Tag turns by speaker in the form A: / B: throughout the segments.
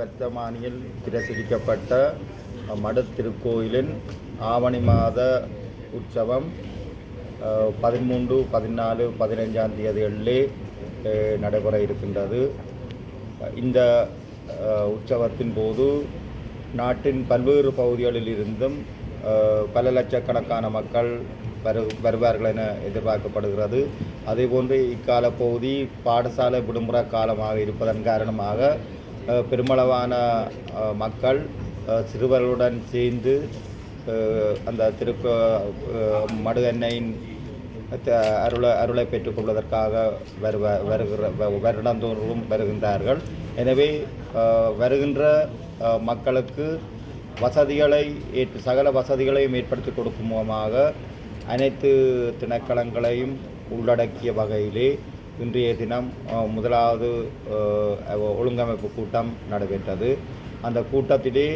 A: வர்த்தமானியில் பிரசுரிக்கப்பட்ட மடு திருக்கோயிலின் ஆவணி மாத உற்சவம் பதிமூன்று பதினாலு பதினைஞ்சாம் தேதிகளிலே நடைபெற இருக்கின்றது. இந்த உற்சவத்தின் போது நாட்டின் பல்வேறு பகுதிகளில் இருந்தும் பல லட்சக்கணக்கான மக்கள் வரு வருவார்கள் என எதிர்பார்க்கப்படுகிறது. அதேபோன்று இக்கால பகுதி பாடசாலை விடுமுறை காலமாக இருப்பதன் காரணமாக பெருமளவான மக்கள் சிறுவர்களுடன் சேர்ந்து அந்த திருக்க மடுகண்ணையின் அருளை அருளை பெற்றுக்கொள்வதற்காக வருவ வருகிற வ- வருடந்தோறும் வருகின்றார்கள். எனவே வருகின்ற மக்களுக்கு வசதிகளை ஏற்று சகல வசதிகளையும் ஏற்படுத்தி கொடுக்கும் மூலமாக அனைத்து திணைக்களங்களையும் உள்ளடக்கிய வகையிலே இன்றைய தினம் முதலாவது ஒழுங்கமைப்பு கூட்டம் நடைபெற்றது. அந்த கூட்டத்திலே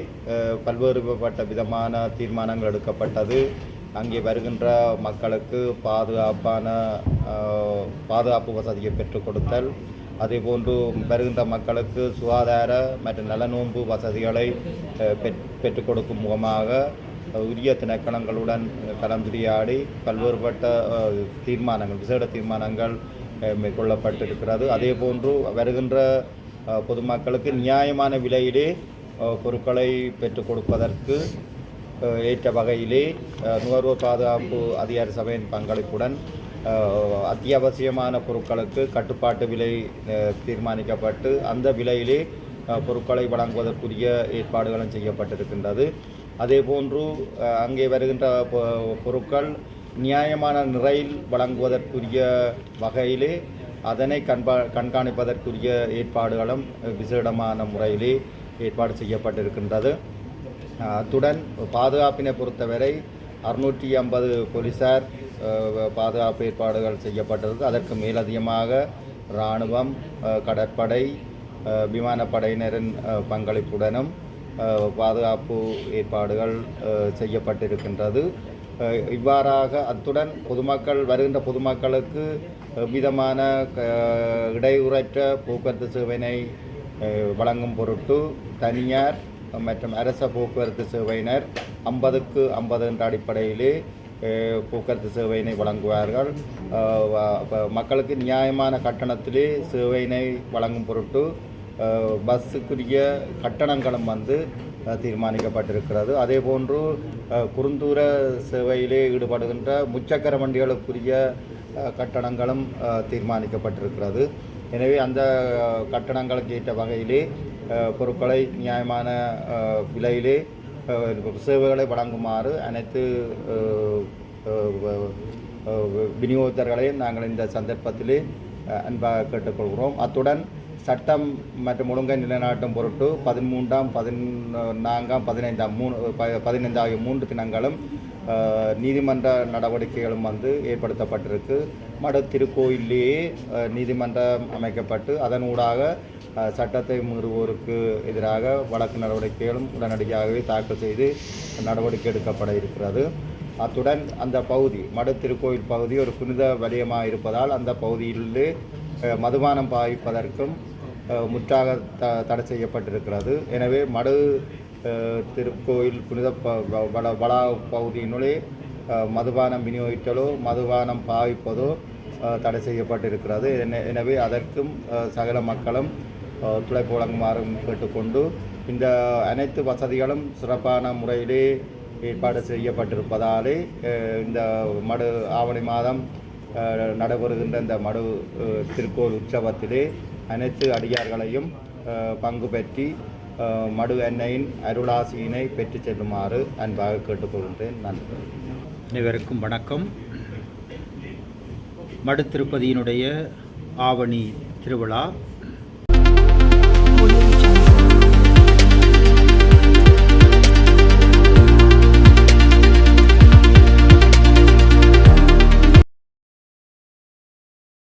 A: பல்வேறுபட்ட விதமான தீர்மானங்கள் எடுக்கப்பட்டது. அங்கே வருகின்ற மக்களுக்கு பாதுகாப்பான பாதுகாப்பு வசதியை பெற்றுக் கொடுத்தல். அதேபோன்று வருகின்ற மக்களுக்கு சுகாதார மற்றும் நலநோன்பு வசதிகளை பெற்- பெற்றுக் கொடுக்கும் முகமாக உரிய திணைக்களங்களுடன் கலந்துரையாடி பல்வேறுபட்ட தீர்மானங்கள் விசேட தீர்மானங்கள் மேற்கொள்ளப்பட்டிருக்கிறது. அதே போன்று வருகின்ற பொதுமக்களுக்கு நியாயமான விலையிலே பொருட்களை பெற்றுக் கொடுப்பதற்கு ஏற்ற வகையிலே நுகர்வோர் பாதுகாப்பு அதிகார சபையின் பங்களிப்புடன் அத்தியாவசியமான பொருட்களுக்கு கட்டுப்பாட்டு விலை தீர்மானிக்கப்பட்டு அந்த விலையிலே பொருட்களை வழங்குவதற்குரிய ஏற்பாடுகளும் செய்யப்பட்டிருக்கின்றது. அதே போன்று அங்கே வருகின்ற பொ- பொருட்கள் நியாயமான நிறையில் வழங்குவதற்குரிய வகையிலே அதனை கண்பா கண்காணிப்பதற்குரிய ஏற்பாடுகளும் விசேடமான முறையிலே ஏற்பாடு செய்யப்பட்டிருக்கின்றது. அத்துடன் பாதுகாப்பினை பொறுத்தவரை அறுநூற்றி ஐம்பது போலீசார் பாதுகாப்பு ஏற்பாடுகள் செய்யப்பட்டது. அதற்கு மேலதிகமாக இராணுவம் கடற்படை விமானப்படையினரின் பங்களிப்புடனும் பாதுகாப்பு ஏற்பாடுகள் செய்யப்பட்டிருக்கின்றது. இவ்வாறாக அத்துடன் பொதுமக்கள் வருகின்ற பொதுமக்களுக்கு விதமான இடையுறற்ற போக்குவரத்து சேவையினை வழங்கும் பொருட்டு தனியார் மற்றும் அரச போக்குவரத்து சேவையினர் ஐம்பதுக்கு ஐம்பது என்ற அடிப்படையிலே போக்குவரத்து சேவையினை வழங்குவார்கள். மக்களுக்கு நியாயமான கட்டணத்திலே சேவையினை வழங்கும் பொருட்டு பஸ்ஸுக்குரிய கட்டணங்களும் வந்து தீர்மானிக்கப்பட்டிருக்கிறது. அதே போன்று குறுந்தூர சேவையிலே ஈடுபடுகின்ற முச்சக்கர வண்டிகளுக்குரிய கட்டணங்களும் தீர்மானிக்கப்பட்டிருக்கிறது. எனவே அந்த கட்டணங்களுக்கு ஏற்ற வகையிலே பொருட்களை நியாயமான விலையிலே சேவைகளை வழங்குமாறு அனைத்து விநியோகத்தர்களையும் நாங்கள் இந்த சந்தர்ப்பத்திலே அன்பாக கேட்டுக்கொள்கிறோம். அத்துடன் சட்டம் மற்றும் ஒழுங்கை நிலைநாட்டும் பொருட்டு பதிமூன்றாம் பதினான்காம் பதினைந்தாம் மூணு பதினைந்து ஆகிய மூன்று தினங்களும் நீதிமன்ற நடவடிக்கைகளும் வந்து ஏற்படுத்தப்பட்டிருக்கு. மட திருக்கோயிலேயே நீதிமன்றம் அமைக்கப்பட்டு அதனூடாக ஊடாக சட்டத்தை மீறுவோருக்கு எதிராக வழக்கு நடவடிக்கைகளும் உடனடியாகவே தாக்கல் செய்து நடவடிக்கை எடுக்கப்பட இருக்கிறது. அத்துடன் அந்த பகுதி மட திருக்கோயில் பகுதி ஒரு புனித வலயமாக இருப்பதால் அந்த பகுதியிலே மதுபானம் பாவிப்பதற்கும் முற்றாக த தடை செய்யப்பட்டிருக்கிறது. எனவே மடு திருக்கோயில் புனித ப- வ- வள வளா பகுதியினுள்ளே மதுபானம் விநியோகித்தலோ மதுபானம் பாவிப்பதோ தடை செய்யப்பட்டிருக்கிறது. என- எனவே அதற்கும் சகல மக்களும் துளைப்பு வழங்குமாறும் கேட்டுக்கொண்டு இந்த அனைத்து வசதிகளும் சிறப்பான முறையிலே ஏற்பாடு செய்யப்பட்டிருப்பதாலே இந்த மடு ஆவணி மாதம் நடைபெறுகின்ற இந்த மடு திருக்கோள் உற்சவத்திலே அனைத்து அடியார்களையும் பங்கு பெற்றி மடு எண்ணெயின் அருளாசியினை பெற்று செல்லுமாறு அன்பாக கேட்டுக்கொள்கின்றேன். நன்றி.
B: அனைவருக்கும் வணக்கம். மடு திருப்பதியினுடைய ஆவணி திருவிழா